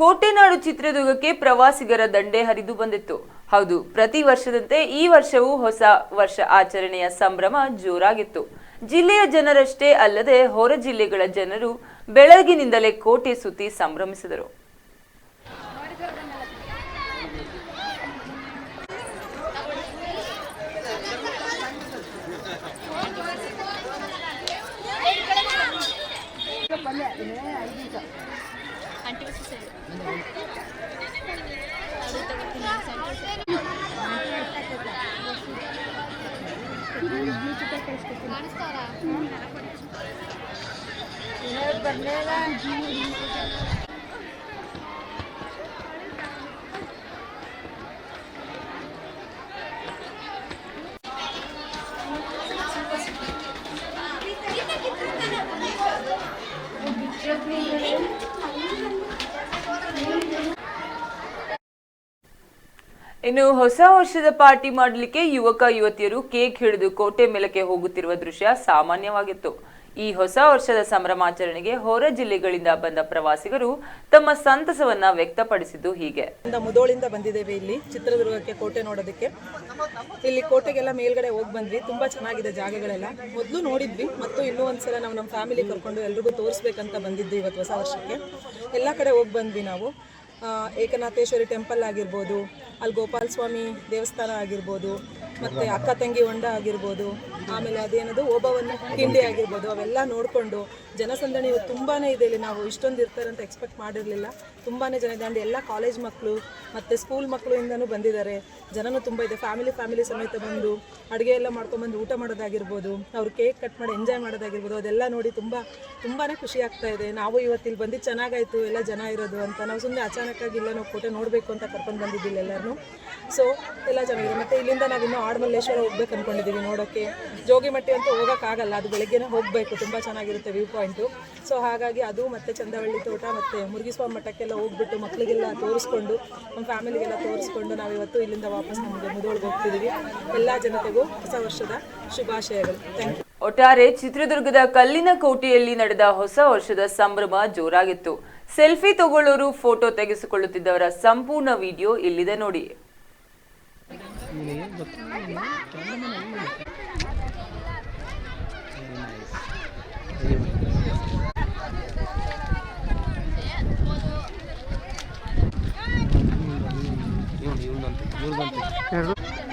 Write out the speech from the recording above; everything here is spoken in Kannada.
ಕೋಟೆನಾಡು ಚಿತ್ರದುರ್ಗಕ್ಕೆ ಪ್ರವಾಸಿಗರ ದಂಡೆ ಹರಿದು ಬಂದಿತ್ತು. ಹೌದು, ಪ್ರತಿ ವರ್ಷದಂತೆ ಈ ವರ್ಷವೂ ಹೊಸ ವರ್ಷ ಆಚರಣೆಯ ಸಂಭ್ರಮ ಜೋರಾಗಿತ್ತು. ಜಿಲ್ಲೆಯ ಜನರಷ್ಟೇ ಅಲ್ಲದೆ ಹೊರ ಜಿಲ್ಲೆಗಳ ಜನರು ಬೆಳಗಿನಿಂದಲೇ ಕೋಟೆ ಸುತ್ತಿ ಸಂಭ್ರಮಿಸಿದರು. కంటి వచ్చేసాయి కానిస్తారా ಇನ್ನು ಹೊಸ ವರ್ಷದ ಪಾರ್ಟಿ ಮಾಡಲಿಕ್ಕೆ ಯುವಕ ಯುವತಿಯರು ಕೇಕ್ ಹಿಡಿದು ಕೋಟೆ ಮೇಲಕ್ಕೆ ಹೋಗುತ್ತಿರುವ ದೃಶ್ಯ ಸಾಮಾನ್ಯವಾಗಿತ್ತು. ಈ ಹೊಸ ವರ್ಷದ ಸಂಭ್ರಮಾಚರಣೆಗೆ ಹೊರ ಜಿಲ್ಲೆಗಳಿಂದ ಬಂದ ಪ್ರವಾಸಿಗರು ತಮ್ಮ ಸಂತಸವನ್ನ ವ್ಯಕ್ತಪಡಿಸಿದ್ದು ಹೀಗೆ. ಮುದೋಳಿಂದ ಬಂದಿದ್ದೇವೆ ಇಲ್ಲಿ, ಚಿತ್ರದುರ್ಗಕ್ಕೆ ಕೋಟೆ ನೋಡೋದಕ್ಕೆ. ಇಲ್ಲಿ ಕೋಟೆಗೆಲ್ಲ ಮೇಲ್ಗಡೆ ಹೋಗಿ ಬಂದ್ವಿ, ತುಂಬಾ ಚೆನ್ನಾಗಿದೆ ಜಾಗಗಳೆಲ್ಲ. ಮೊದಲು ನೋಡಿದ್ವಿ, ಮತ್ತು ಇನ್ನೂ ಒಂದ್ಸಲ ನಾವು ನಮ್ಮ ಫ್ಯಾಮಿಲಿ ಕರ್ಕೊಂಡು ಎಲ್ರಿಗೂ ತೋರಿಸ್ಬೇಕಂತ ಬಂದಿದ್ವಿ ಇವತ್ತು ಹೊಸ ವರ್ಷಕ್ಕೆ. ಎಲ್ಲ ಕಡೆ ಹೋಗಿ ಬಂದ್ವಿ ನಾವು. ಏಕನಾಥೇಶ್ವರಿ ಟೆಂಪಲ್ ಆಗಿರ್ಬೋದು ಅಲ್ಲಿ ಗೋಪಾಲ ಸ್ವಾಮಿ ದೇವಸ್ಥಾನ ಆಗಿರ್ಬೋದು ಮತ್ತು ಅಕ್ಕ ತಂಗಿ ಹೊಂಡ ಆಗಿರ್ಬೋದು, ಆಮೇಲೆ ಅದೇನದು ಓಬವನ್ನು ಹಿಂದೆ ಆಗಿರ್ಬೋದು, ಅವೆಲ್ಲ ನೋಡಿಕೊಂಡು ಜನಸಂದಣಿ ಇವತ್ತು ತುಂಬಾ ಇದೆ ಇಲ್ಲಿ. ನಾವು ಇಷ್ಟೊಂದು ಇರ್ತಾರೆ ಅಂತ ಎಕ್ಸ್ಪೆಕ್ಟ್ ಮಾಡಿರಲಿಲ್ಲ. ತುಂಬಾ ಜನ ಇದೆ ಅಂದರೆ ಎಲ್ಲ ಕಾಲೇಜ್ ಮಕ್ಕಳು ಮತ್ತು ಸ್ಕೂಲ್ ಮಕ್ಕಳಿಂದನೂ ಬಂದಿದ್ದಾರೆ. ಜನನೂ ತುಂಬ ಇದೆ. ಫ್ಯಾಮಿಲಿ ಫ್ಯಾಮಿಲಿ ಸಮೇತ ಬಂದು ಅಡುಗೆ ಎಲ್ಲ ಮಾಡ್ಕೊಂಡ್ಬಂದು ಊಟ ಮಾಡೋದಾಗಿರ್ಬೋದು, ಅವ್ರು ಕೇಕ್ ಕಟ್ ಮಾಡಿ ಎಂಜಾಯ್ ಮಾಡೋದಾಗಿರ್ಬೋದು, ಅದೆಲ್ಲ ನೋಡಿ ತುಂಬ ತುಂಬಾ ಖುಷಿ ಆಗ್ತಾ ಇದೆ. ನಾವು ಇವತ್ತು ಇಲ್ಲಿ ಬಂದು ಚೆನ್ನಾಗಾಯಿತು, ಎಲ್ಲ ಜನ ಇರೋದು ಅಂತ. ನಾವು ಸುಮ್ಮನೆ ಅಚಾನಕ್ಕಾಗಿ ಇಲ್ಲ ನಾವು ಕೋಟೆ ನೋಡಬೇಕು ಅಂತ ಕರ್ಕೊಂಡು ಬಂದಿದ್ದಿಲ್ಲ ಎಲ್ಲರೂ ಸೊ ಎಲ್ಲ ಚೆನ್ನಾಗಿದೆ ಮತ್ತು ಇಲ್ಲಿಂದ ನಾವು ಇನ್ನೂ ಆಡಮಲ್ಲೇಶ್ವರ ಹೋಗ್ಬೇಕು ಅಂದ್ಕೊಂಡಿದ್ದೀವಿ ನೋಡೋಕ್ಕೆ ಜೋಗಿಮಟ್ಟಿ ಅಂತೂ ಹೋಗೋಕ್ಕಾಗಲ್ಲ, ಅದು ಬೆಳಗ್ಗೆನೇ ಹೋಗಬೇಕು, ತುಂಬ ಚೆನ್ನಾಗಿರುತ್ತೆ ವ್ಯೂ ಪಾಯಿಂಟು ಸೊ ಹಾಗಾಗಿ ಅದು ಮತ್ತು ಚಂದವಳ್ಳಿ ತೋಟ ಮತ್ತು ಮುರುಗಿಸ್ವಾಮಿ ಮಠಕ್ಕೆಲ್ಲ ಹೋಗ್ಬಿಟ್ಟು ಮಕ್ಕಳಿಗೆಲ್ಲ ತೋರಿಸ್ಕೊಂಡು, ನಮ್ಮ ಫ್ಯಾಮಿಲಿಗೆಲ್ಲ ತೋರಿಸ್ಕೊಂಡು ನಾವು ಇವತ್ತು ಇಲ್ಲಿಂದ ವಾಪಸ್ ನಮಗೆ ಮುದೋಳ್ಗೆ ಹೋಗ್ತಿದ್ದೀವಿ ಎಲ್ಲ ಜನತೆಗೂ ಹೊಸ ವರ್ಷದ ಶುಭಾಶಯಗಳು. ಥ್ಯಾಂಕ್ ಯು ಒಟ್ಟಾರೆ ಚಿತ್ರದುರ್ಗದ ಕಲ್ಲಿನ ಕೋಟೆಯಲ್ಲಿ ನಡೆದ ಹೊಸ ವರ್ಷದ ಸಂಭ್ರಮ ಜೋರಾಗಿತ್ತು. ಸೆಲ್ಫಿ ತಗೊಳ್ಳೋರು ಫೋಟೋ ತೆಗೆಸಿಕೊಳ್ಳುತ್ತಿದ್ದವರ ಸಂಪೂರ್ಣ ವಿಡಿಯೋ ಇಲ್ಲಿದೆ ನೋಡಿ. ಇವ್ನು ಇವ್ನಂತೆ ಇವ್ರು ಬಂತು